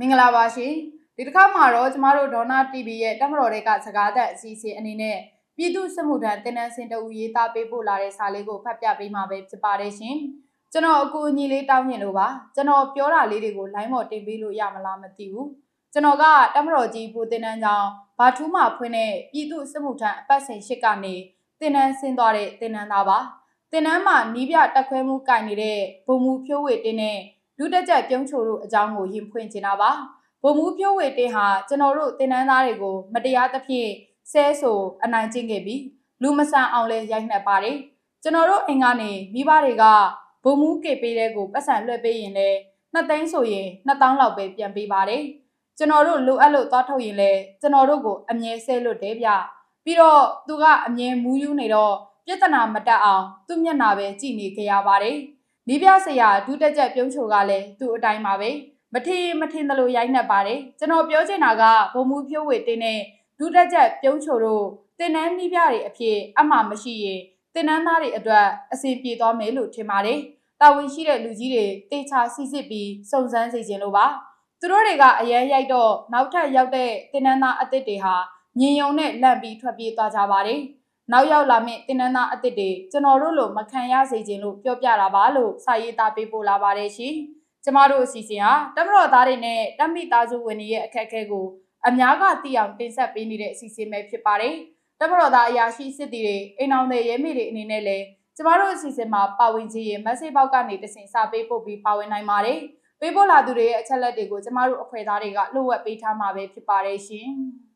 မင်္ဂလာပါရှင်ဒီတစ်ခါမှာတော့ကျမတို့ဒေါနာ TV ရဲ့တက်မတော်တွေကစကားသက်အစီအစဉ်အနေနဲ့ပြည်သူစစ်မှုထမ်းတင်နန်းစင်တအူရေးသားပေးပို့လာတဲ့စာလေးကိုဖတ်ပြပေးမှာပဲဖြစ်ပါတယ်ရှင်ကျွန်တော်အကူအညီလေးတောင်းမြင်လို့ပါကျွန်တော်ပြောတာလေးတွေကို line ပေါ်တင်ပေးလို့ရမလားမသိဘူးကျွန်တော်ကတက်မတော်ကြီးဘူတင်နန်းကြောင်ဘာထူးမှဖွင့်တဲ့ပြည်သူစစ်မှုထမ်းအပတ်စဉ်ရှစ်ကနေတင်နန်းဆင်းသွားတဲ့တင်နန်းသားပါတင်နန်းမှာနီးပြတက်ခွဲမှုကင်နေတဲ့ဘုံမူဖြိုးဝေတင်းနဲ့ လူတက်ကြက်ပြုံးချိုတို့အကြောင်းကိုရင်ဖွင့်ချင်တာပါဗိုလ်မှူးဖြိုးဝေတင်ဟာကျွန်တော်တို့တင်နန်းသားတွေကိုမတရားသဖြင့်ဆဲဆိုအနိုင်ကျင့်ခဲ့ပြီးလူမဆန်အောင်လဲရိုက်နှက်ပါတယ်ကျွန်တော်တို့အိမ်ကနေမိဘတွေကဗိုလ်မှူးကေပေးတဲ့ကိုပတ်စံလွှဲပေးရင်လဲနှစ်သိန်းဆိုရင်နှစ်တောင်းလောက်ပဲပြန်ပေးပါတယ်ကျွန်တော်တို့လိုအပ်လို့သွားထုတ်ရင်လဲကျွန်တော်တို့ကိုအမြဲဆဲလွတ်တယ်ဗျပြီးတော့သူကအမြဲမူးယူနေတော့ပြဿနာမတက်အောင်သူ့မျက်နှာပဲကြည့်နေကြရပါတယ် နီးပြဆရာဒုတက်ချက်ပြုံးချိုကလည်းသူ့အတိုင်းပါပဲမထင်မထင်သလိုရိုက်နှက်ပါတယ်ကျွန်တော်ပြောချင်တာကဘုံမူဖြိုးဝေတင်းနဲ့ဒုတက်ချက်ပြုံးချိုတို့တင်နန်းနှီးပြတွေအဖြစ်အမှမရှိရင်တင်နန်းသားတွေအတွက်အစီပြေသွားမယ်လို့ထင်ပါတယ်တာဝန်ရှိတဲ့လူကြီးတွေတေချာစစ်စစ်ပြီးစုံစမ်းစေခြင်းလို့ပါသူတို့တွေကအရန်ရိုက်တော့နောက်ထပ်ရောက်တဲ့တင်နန်းသားအသစ်တွေဟာညင်ယုံနဲ့လန့်ပြီးထွက်ပြေးသွားကြပါတယ် နောက်ရောက်လာမယ့်တင်နန်းသားအသစ်တွေကျွန်တော်တို့လိုမခံရစေခြင်းလို့ပြောပြတာပါလို့စာရေးသားပေးပို့လာပါတယ်ရှင်ကျမတို့အစီအစဉ်ဟာတမတော်သားတွေနဲ့တမိသားစုဝင်တွေရဲ့အခက်အခဲကိုအများကသိအောင်တင်ဆက်ပေးနေတဲ့အစီအစဉ်ပဲဖြစ်ပါတယ်။တမတော်သားအရာရှိစစ်တီတွေအိမ်အောင်တွေရဲမိတွေအနေနဲ့လည်းကျမတို့အစီအစဉ်မှာပါဝင်ခြင်းရဲ့ message box ကနေတဆင့်စာပေးပို့ပြီးပါဝင်နိုင်ပါတယ်။ပေးပို့လာသူတွေရဲ့အချက်လက်တွေကိုကျမတို့အဖွဲ့သားတွေကလှုပ်ဝက်ပေးထားမှာပဲဖြစ်ပါတယ်ရှင်။